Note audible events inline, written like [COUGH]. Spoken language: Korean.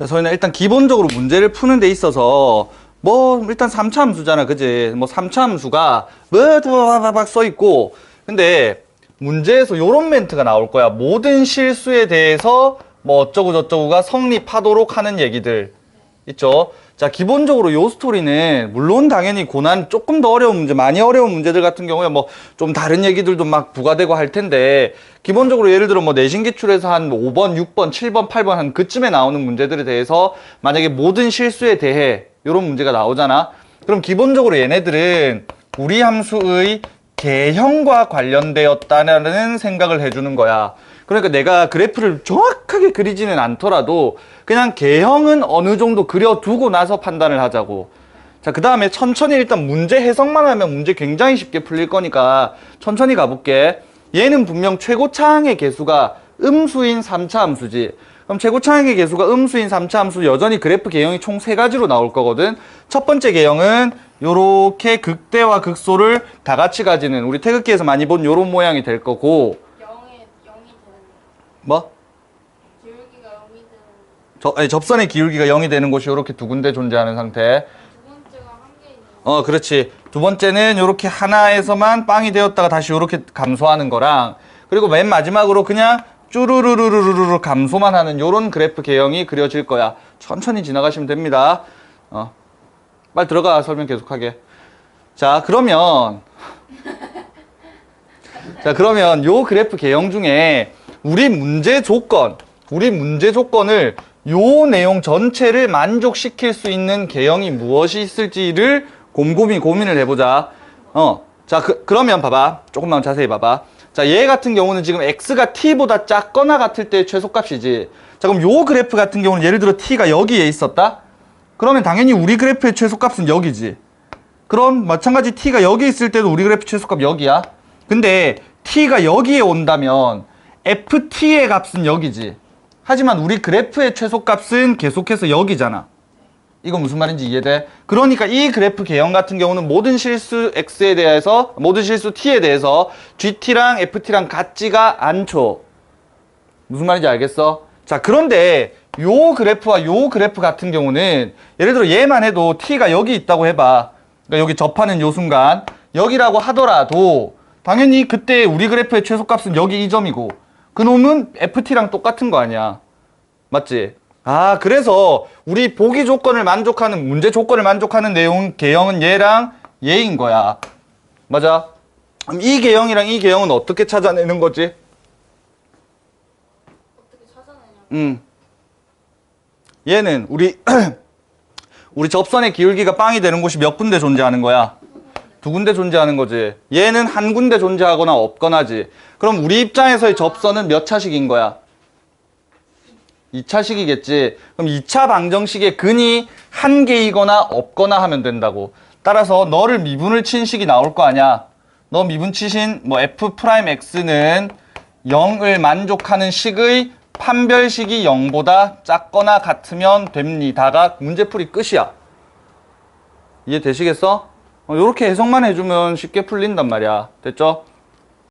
자, 저희는 일단 기본적으로 문제를 푸는 데 있어서 뭐 일단 3차 함수잖아. 그지? 뭐 3차 함수가 뭐막 써 있고 근데 문제에서 요런 멘트가 나올 거야. 모든 실수에 대해서 뭐 어쩌고 저쩌고가 성립하도록 하는 얘기들 있죠. 자, 기본적으로 요 스토리는 물론 당연히 고난 조금 더 어려운 문제, 많이 어려운 문제들 같은 경우에 뭐 좀 다른 얘기들도 막 부과되고 할 텐데 기본적으로 예를 들어 뭐 내신 기출에서 한 5번, 6번, 7번, 8번 한 그쯤에 나오는 문제들에 대해서 만약에 모든 실수에 대해 요런 문제가 나오잖아. 그럼 기본적으로 얘네들은 우리 함수의 개형과 관련되었다는 생각을 해주는 거야. 그러니까 내가 그래프를 정확하게 그리지는 않더라도 그냥 개형은 어느 정도 그려두고 나서 판단을 하자고. 자, 그 다음에 천천히 일단 문제 해석만 하면 문제 굉장히 쉽게 풀릴 거니까 천천히 가볼게. 얘는 분명 최고차항의 개수가 음수인 3차 함수지. 그럼 최고차항의 개수가 음수인 3차 함수 여전히 그래프 개형이 총 세 가지로 나올 거거든. 첫 번째 개형은 요렇게 극대와 극소를 다 같이 가지는 우리 태극기에서 많이 본 요런 모양이 될 거고 0에 0이 되는 뭐? 기울기가 0이 되는 저, 아니, 접선의 기울기가 0이 되는 곳이 이렇게 두 군데 존재하는 상태. 두 번째가 한 개 있는 어, 그렇지. 두 번째는 이렇게 하나에서만 빵이 되었다가 다시 이렇게 감소하는 거랑 그리고 맨 마지막으로 그냥 쭈루루루루루루 감소만 하는 요런 그래프 개형이 그려질 거야. 천천히 지나가시면 됩니다. 어. 빨리 들어가 설명 계속하게. 자, 그러면 [LAUGHS] 자, 그러면 요 그래프 개형 중에 우리 문제 조건, 우리 문제 조건을 요 내용 전체를 만족시킬 수 있는 개형이 무엇이 있을지를 곰곰이 고민을 해보자. 어. 자, 그, 그러면 봐봐. 조금만 자세히 봐봐. 자, 얘 같은 경우는 지금 x가 t보다 작거나 같을 때의 최소값이지. 자, 그럼 요 그래프 같은 경우는 예를 들어 t가 여기에 있었다? 그러면 당연히 우리 그래프의 최소값은 여기지. 그럼 마찬가지 t가 여기 있을 때도 우리 그래프 최소값 여기야. 근데 t가 여기에 온다면 ft의 값은 여기지. 하지만 우리 그래프의 최소값은 계속해서 여기잖아. 이거 무슨 말인지 이해돼? 그러니까 이 그래프 개형 같은 경우는 모든 실수 x에 대해서 모든 실수 t에 대해서 gt랑 ft랑 같지가 않죠. 무슨 말인지 알겠어? 자, 그런데 요 그래프와 요 그래프 같은 경우는 예를 들어 얘만 해도 t가 여기 있다고 해봐. 그러니까 여기 접하는 요 순간 여기라고 하더라도 당연히 그때 우리 그래프의 최소값은 여기 이 점이고 그놈은 ft랑 똑같은 거 아니야. 맞지? 아, 그래서 우리 보기 조건을 만족하는 문제 조건을 만족하는 내용 개형은 얘랑 얘인 거야. 맞아? 그럼 이 개형이랑 이 개형은 어떻게 찾아내는 거지? 어떻게 찾아내냐고 음. 얘는 우리 [CLEARS THROAT] 우리 접선의 기울기가 빵이 되는 곳이 몇 군데 존재하는 거야? 두 군데 존재하는 거지. 얘는 한 군데 존재하거나 없거나지. 그럼 우리 입장에서의 접선은 몇 차식인 거야? 2차식이겠지. 그럼 2차 방정식의 근이 한 개이거나 없거나 하면 된다고. 따라서 너를 미분을 친 식이 나올 거 아니야. 너 미분 치신 뭐 f 프라임 x는 0을 만족하는 식의 판별식이 0보다 작거나 같으면 됩니다가 문제풀이 끝이야. 이해되시겠어? 어, 이렇게 해석만 해주면 쉽게 풀린단 말이야. 됐죠?